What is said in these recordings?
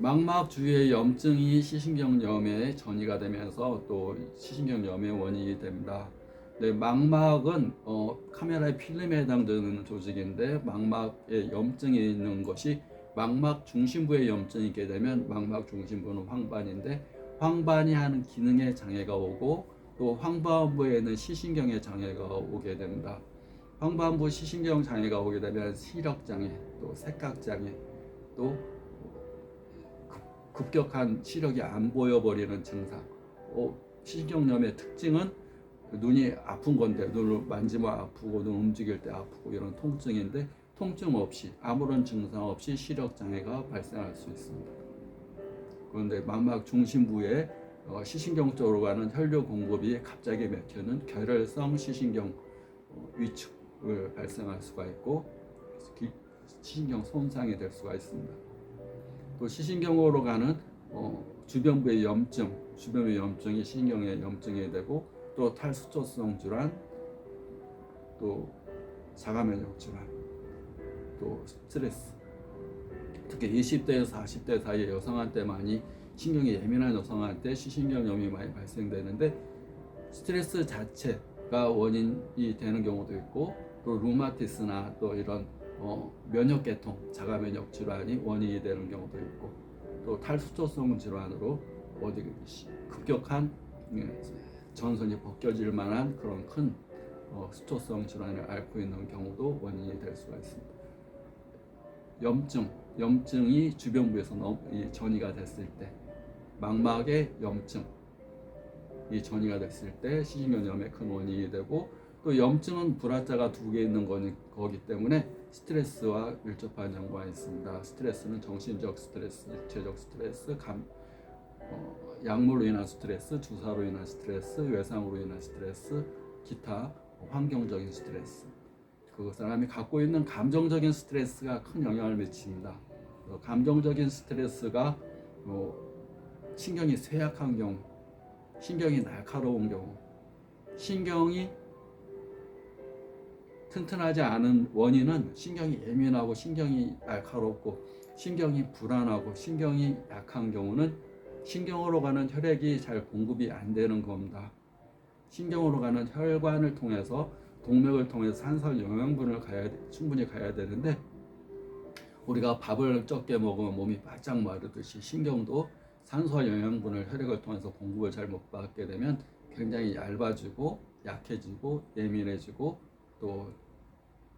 망막 주위의 염증이 시신경염에 전이가 되면서 또 시신경염의 원인이 됩니다. 네, 망막은 어, 카메라의 필름에 해당되는 조직인데 망막에 염증이 있는 것이 망막 중심부에 염증이 있게 되면 망막 중심부는 황반인데 황반이 하는 기능에 장애가 오고 또 황반부에는 시신경에 장애가 오게 됩니다. 황반부 시신경 장애가 오게 되면 시력 장애, 또 색각 장애, 또 급- 급격한 시력이 안 보여버리는 증상. 어, 시신경염의 특징은 눈이 아픈 건데 눈을 만지면 아프고 눈 움직일 때 아프고 이런 통증인데 통증 없이 아무런 증상 없이 시력 장애가 발생할 수 있습니다. 그런데 망막 중심부에 어, 시신경 쪽으로 가는 혈류 공급이 갑자기 막히는 결혈성 시신경 어, 위축을 발생할 수가 있고 기- 시신경 손상이 될 수가 있습니다. 또 시신경으로 가는 어, 주변부의 염증, 주변부의 염증이 신경의 염증이 되고 또 탈수초성 질환, 또 자가면역 질환, 또 스트레스. 특히 20대에서 40대 사이의 여성한테 많이 신경이 예민한 여성한테 시신경염이 많이 발생되는데 스트레스 자체가 원인이 되는 경우도 있고 또 루마티스나 또 이런 어, 면역계통, 자가면역 질환이 원인이 되는 경우도 있고 또 탈수초성 질환으로 어디 급격한 예, 전선이 벗겨질 만한 그런 큰 어, 수초성 질환을 앓고 있는 경우도 원인이 될 수가 있습니다. 염증, 염증이 주변부에서 넘, 이 전이가 됐을 때, 망막의 염증, 이 전이가 됐을 때 시신경염의 큰 원인이 되고 또 염증은 불화자가 두 개 있는 거기 때문에 스트레스와 밀접한 연관이 있습니다. 스트레스는 정신적 스트레스, 육체적 스트레스, 감, 어, 약물로 인한 스트레스, 주사로 인한 스트레스, 외상으로 인한 스트레스, 기타 환경적인 스트레스. 그 사람이 갖고 있는 감정적인 스트레스가 큰 영향을 미칩니다. 어, 감정적인 스트레스가 어, 신경이 쇠약한 경우, 신경이 날카로운 경우, 신경이 튼튼하지 않은 원인은 신경이 예민하고 신경이 날카롭고 신경이 불안하고 신경이 약한 경우는 신경으로 가는 혈액이 잘 공급이 안 되는 겁니다. 신경으로 가는 혈관을 통해서 동맥을 통해서 산소 영양분을 가야 충분히 가야 되는데 우리가 밥을 적게 먹으면 몸이 바짝 마르듯이 신경도 산소 영양분을 혈액을 통해서 공급을 잘 못 받게 되면 굉장히 얇아지고 약해지고 예민해지고 또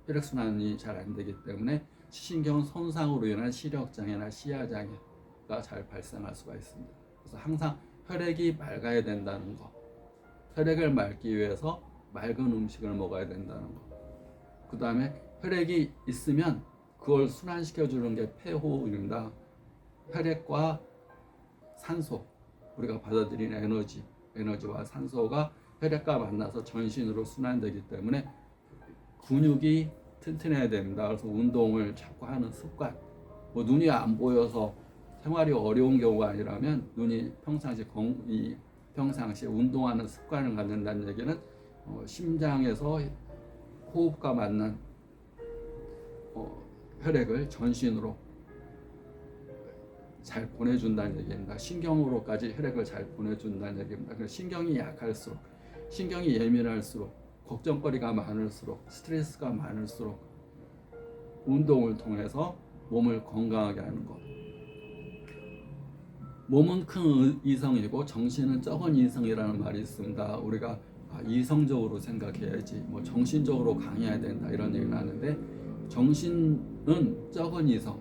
혈액 순환이 잘 안 되기 때문에 시신경 손상으로 인한 시력 장애나 시야 장애가 잘 발생할 수가 있습니다. 그래서 항상 혈액이 맑아야 된다는 거. 혈액을 맑기 위해서 맑은 음식을 먹어야 된다는 거. 그 다음에 혈액이 있으면 그걸 순환시켜 주는 게 폐호흡입니다. 혈액과 산소, 우리가 받아들이는 에너지, 에너지와 산소가 혈액과 만나서 전신으로 순환되기 때문에 근육이 튼튼해야 됩니다. 그래서 운동을 자꾸 하는 습관. 뭐 눈이 안 보여서 생활이 어려운 경우가 아니라면 눈이 평상시 건, 이 평상시 운동하는 습관을 갖는다는 얘기는 어, 심장에서 호흡과 맞는 어, 혈액을 전신으로 잘 보내준다는 얘기입니다. 신경으로까지 혈액을 잘 보내준다는 얘기입니다. 신경이 약할수록, 신경이 예민할수록, 걱정거리가 많을수록, 스트레스가 많을수록 운동을 통해서 몸을 건강하게 하는 것. 몸은 큰 이성이고 정신은 적은 이성이라는 말이 있습니다. 우리가 아, 이성적으로 생각해야지, 뭐 정신적으로 강해야 된다 이런 얘기를 하는데 정신은 적은 이성.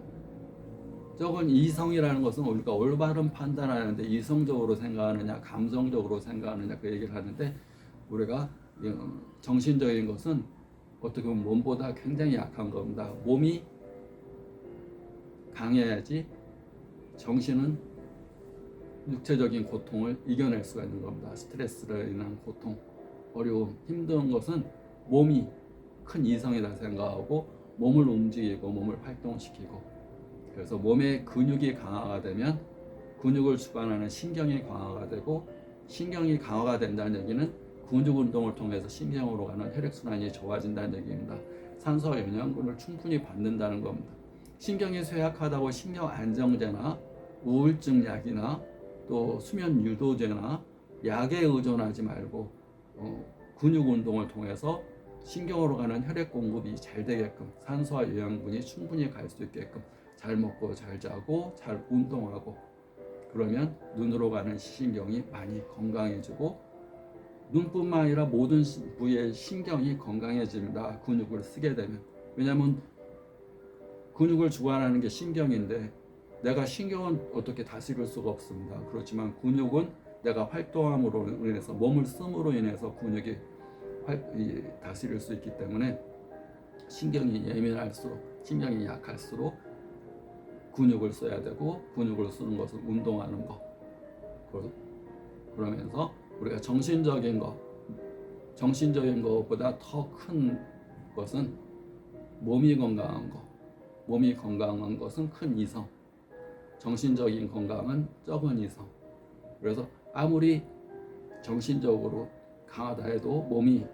적은 이성이라는 것은 우리가 올바른 판단하는데 이성적으로 생각하느냐, 감성적으로 생각하느냐 그 얘기를 하는데 우리가 어, 정신적인 것은 어떻게 보면 몸보다 굉장히 약한 겁니다. 몸이 강해야지 정신은 육체적인 고통을 이겨낼 수가 있는 겁니다. 스트레스로 인한 고통, 어려움, 힘든 것은 몸이 큰 이성이라 생각하고 몸을 움직이고 몸을 활동시키고 그래서 몸의 근육이 강화가 되면 근육을 주관하는 신경이 강화가 되고 신경이 강화가 된다는 얘기는 근육 운동을 통해서 신경으로 가는 혈액 순환이 좋아진다는 얘기입니다. 산소 영양분을 충분히 받는다는 겁니다. 신경이 쇠약하다고 신경 안정제나 우울증 약이나 또 수면 유도제나 약에 의존하지 말고 어, 근육 운동을 통해서 신경으로 가는 혈액 공급이 잘 되게끔 산소와 영양분이 충분히 갈 수 있게끔 잘 먹고 잘 자고 잘 운동하고 그러면 눈으로 가는 시신경이 많이 건강해지고 눈뿐만 아니라 모든 시- 부위의 신경이 건강해집니다. 근육을 쓰게 되면 왜냐하면 근육을 주관하는 게 신경인데 내가 신경은 어떻게 다스릴 수가 없습니다. 그렇지만 근육은 내가 활동함으로 인해서 몸을 씀으로 인해서 근육이 다스릴 수 있기 때문에 신경이 예민할수록 신경이 약할수록 근육을 써야 되고 근육을 쓰는 것은 운동하는 거 그러- 그러면서 우리가 정신적인 거 정신적인 것보다 더 큰 것은 몸이 건강한 거 몸이 건강한 것은 큰 이성 정신적인 건강은 적은 이성 그래서 아무리 정신적으로 강하다 해도 몸이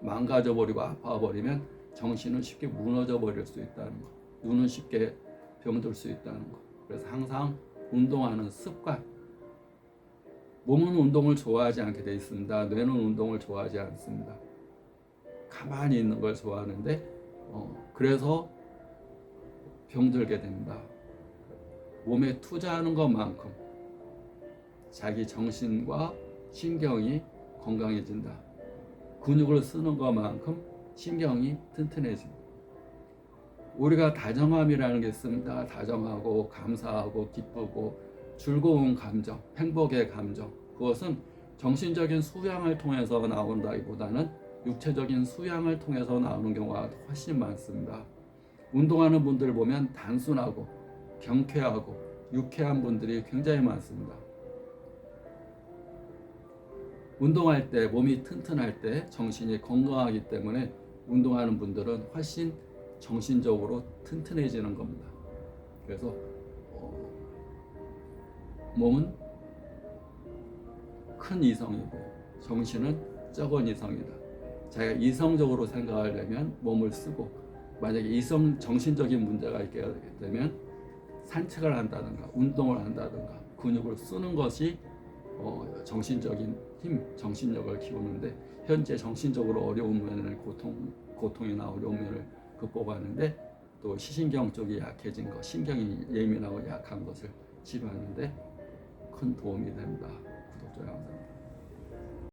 망가져 버리고 아파 버리면 정신은 쉽게 무너져 버릴 수 있다는 거. 눈은 쉽게 병들 수 있다는 거. 그래서 항상 운동하는 습관. 몸은 운동을 좋아하지 않게 돼 있습니다. 뇌는 운동을 좋아하지 않습니다. 가만히 있는 걸 좋아하는데 어, 그래서 병들게 됩니다. 몸에 투자하는 것만큼 자기 정신과 신경이 건강해진다. 근육을 쓰는 것만큼 신경이 튼튼해진다. 우리가 다정함이라는 게 있습니다. 다정하고 감사하고 기쁘고 즐거운 감정, 행복의 감정. 그것은 정신적인 수양을 통해서 나온다기보다는 육체적인 수양을 통해서 나오는 경우가 훨씬 많습니다. 운동하는 분들 보면 단순하고 경쾌하고 유쾌한 분들이 굉장히 많습니다. 운동할 때 몸이 튼튼할 때 정신이 건강하기 때문에 운동하는 분들은 훨씬 정신적으로 튼튼해지는 겁니다. 그래서 어, 몸은 큰 이성이고 정신은 적은 이성이다. 자기가 이성적으로 생각하려면 몸을 쓰고 만약에 이성 정신적인 문제가 있게 되면 산책을 한다든가 운동을 한다든가 근육을 쓰는 것이 어, 정신적인 힘, 정신력을 키우는데 현재 정신적으로 어려운 면을 고통, 고통이나 어려운 면을 극복하는데 또 시신경 쪽이 약해진 것, 신경이 예민하고 약한 것을 치료하는데 큰 도움이 됩니다. 구독자 영상.